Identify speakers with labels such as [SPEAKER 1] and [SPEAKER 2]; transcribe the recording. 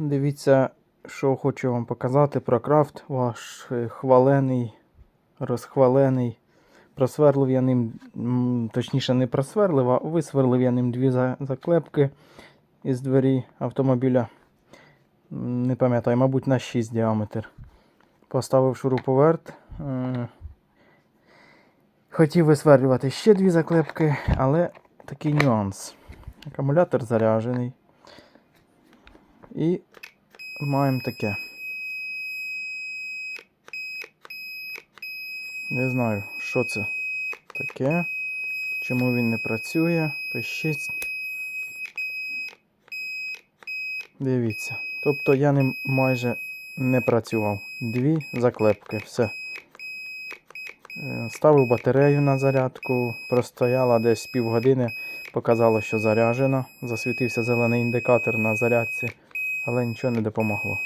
[SPEAKER 1] Дивіться, що хочу вам показати про крафт. Ваш хвалений, розхвалений. Просверлив я ним, точніше, не просверлив, а висверлив я ним дві заклепки із двері автомобіля. Не пам'ятаю, мабуть, на 6 діаметр. Поставив шуруповерт. е, Хотів висверлювати ще дві заклепки, але такий нюанс. Акумулятор заряджений. І маємо таке. Не знаю, що це таке. Чому він не працює. Пишіть. Дивіться. Тобто я ним майже не працював. Дві заклепки, все. Е, Ставив батарею на зарядку, простояла десь півгодини, показало, що заряджено. Засвітився зелений індикатор на зарядці, але нічого не допомогло.